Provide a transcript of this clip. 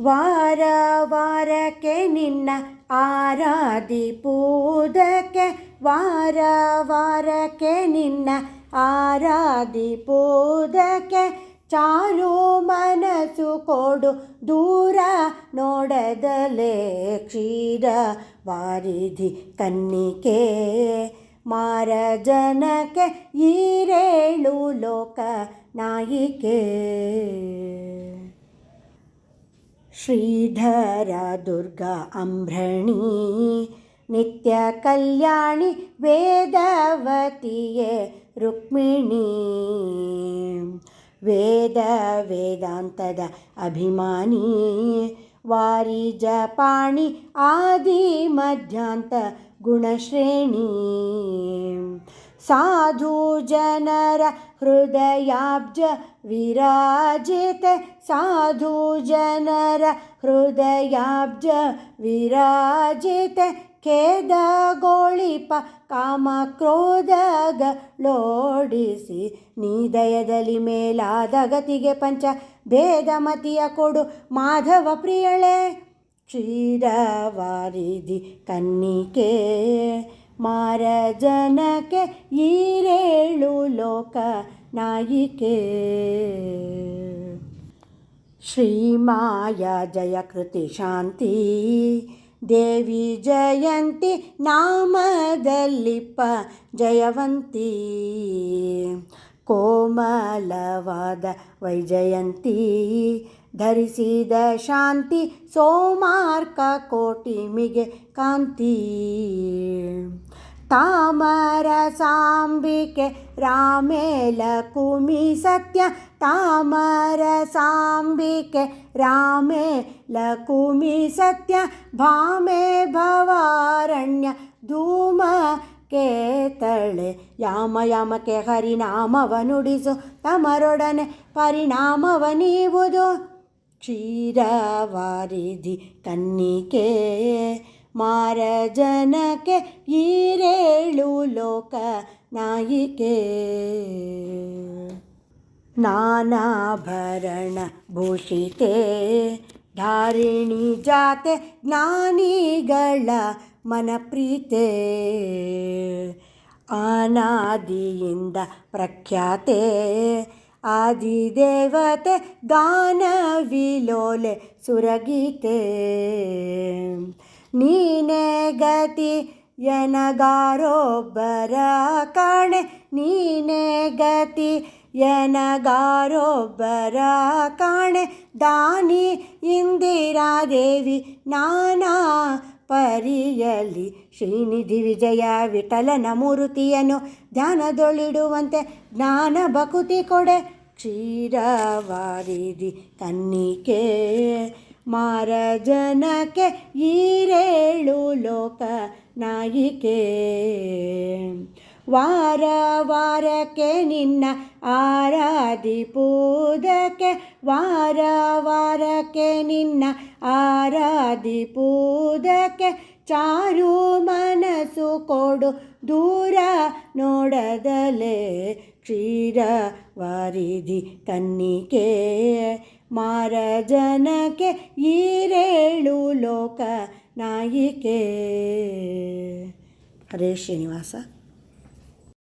ವಾರ ವಾರಕ್ಕೆ ನಿನ್ನ ಆರಾಧಿಪೂದಕ್ಕೆ ವಾರ ವಾರಕ್ಕೆ ನಿನ್ನ ಆರಾಧಿಪೂದಕ್ಕೆ ಚಾಲು ಮನಸ್ಸು ಕೊಡು ದೂರ ನೋಡದಲೇ ಕ್ಷೀರ ವಾರಿಧಿ ಕನ್ನಿಕೆ, ಮಾರ ಜನಕ್ಕೆ ಈರೇಳು ಲೋಕ ನಾಯಿಕೆ. श्रीधरा दुर्गा अम्भ्रणी नित्यकल्याणि वेदवतीये रुक्मिणी। वेद वेदान्तदाभिमानी वारिजपाणि आदिमध्यान्तगुणश्रेणि ಸಾಧು ಜನರ ಹೃದಯಾಬ್ಜ ವಿರಾಜಿತೆ. ಸಾಧು ಜನರ ಹೃದಯಾಬ್ಜ ವಿರಾಜಿತ. ಖೇದ ಗೋಳಿಪ ಕಾಮ ಕ್ರೋಧಗಳೋಡಿಸಿ ನೀದಯದಲ್ಲಿ ಮೇಲಾದ ಗತಿಗೆ ಪಂಚ ಭೇದಮತಿಯ ಕೊಡು ಮಾಧವ ಪ್ರಿಯಳೆ. ಕ್ಷೀರವಾರಿಧಿ ಕನ್ನಿಕೆ ಮಾರ ಜನಕ್ಕೆ ಈರೇಳು ಲೋಕ ನಾಯಿಕೆ ಶ್ರೀಮಾಯ ಜಯಕೃತಿ ಶಾಂತಿ ದೇವಿ ಜಯಂತಿ ನಾಮದಲ್ಲಿಪ್ಪ ಜಯವಂತಿ ಕೋಮಲವಾದ ವೈಜಯಂತಿ ಧರಿಸಿದ ಶಾಂತಿ ಸೋಮಾರ್ಕ ಕೋಟಿಮಿಗೆ ಕಾಂತಿ. ತಾಮರ ಸಾಂಬಿಕೆ ರಾಮೇಲ ಕುಮಿ ಸತ್ಯ. ತಾಮರ ಸಾಂಬಿಕೆ ರಾಮೇ ಲಕುಮಿ ಸತ್ಯ. ಭಾಮೆ ಭವಾರಣ್ಯ ಧೂಮ ಕೇತಳೆ ಯಾಮ ಯಾಮಕ್ಕೆ ಹರಿನಾಮವ ನುಡಿಸು. ತಮರೊಡನೆ ಪರಿಣಾಮವ ನೀವುದು. ಕ್ಷೀರವಾರಿಧಿ ಕನ್ನಿಕೆ ಮಾರ ಜನಕ್ಕೆ ಈರೇಳು ಲೋಕ ನಾಯಿಕೆ. ನಾನಾಭರಣ ಭೂಷಿತೆ, ಧಾರಿಣಿ ಜಾತೆ ಜ್ಞಾನಿಗಳ ಮನಪ್ರೀತೆ. ಅನಾದಿಯಿಂದ ಪ್ರಖ್ಯಾತೆ ಆದಿದೇವತೆ ಗಾನವಿಲೋಲೆ ಸುರಗೀತೆ. ನೀನೇ ಗತಿ ಎನಗಾರೊಬ್ಬರ ಕಾಣೆ, ನೀನೇ ಗತಿ ಎನಗಾರೊಬ್ಬರ ಕಾಣೆ. ದಾನಿ ಇಂದಿರಾದೇವಿ ನಾನಾ ಪರಿಯಲಿ, ಶ್ರೀನಿಧಿ ವಿಜಯ ವಿಠಲನ ಮೂರುತಿಯನ್ನು ಧ್ಯಾನದೊಳಿಡುವಂತೆ ಜ್ಞಾನ ಬಕುತಿ ಕೊಡೆ. ಕ್ಷೀರವಾರಿಧಿ ಕನ್ನಿಕೆ ಮಾರ ಜನಕ್ಕೆ ಈರೇಳು ಲೋಕ ನಾಯಿಕೆ. ವಾರ ವಾರಕ್ಕೆ ನಿನ್ನ ಆರಾಧಿಪೂದಕ್ಕೆ ವಾರ ವಾರಕ್ಕೆ ನಿನ್ನ ಆರಾಧಿಪೂದಕ್ಕೆ ಚಾರು ಮನಸ್ಸು ಕೊಡು ದೂರ ನೋಡದಲೇ ಕ್ಷೀರ ವಾರಿಧಿ ಕನ್ನಿಕೆ ಮಾರ ಜನಕ್ಕೆ ಈರೇಳು ಲೋಕ ನಾಯಿಕೆ. ಹರೇ ಶ್ರೀನಿವಾಸ.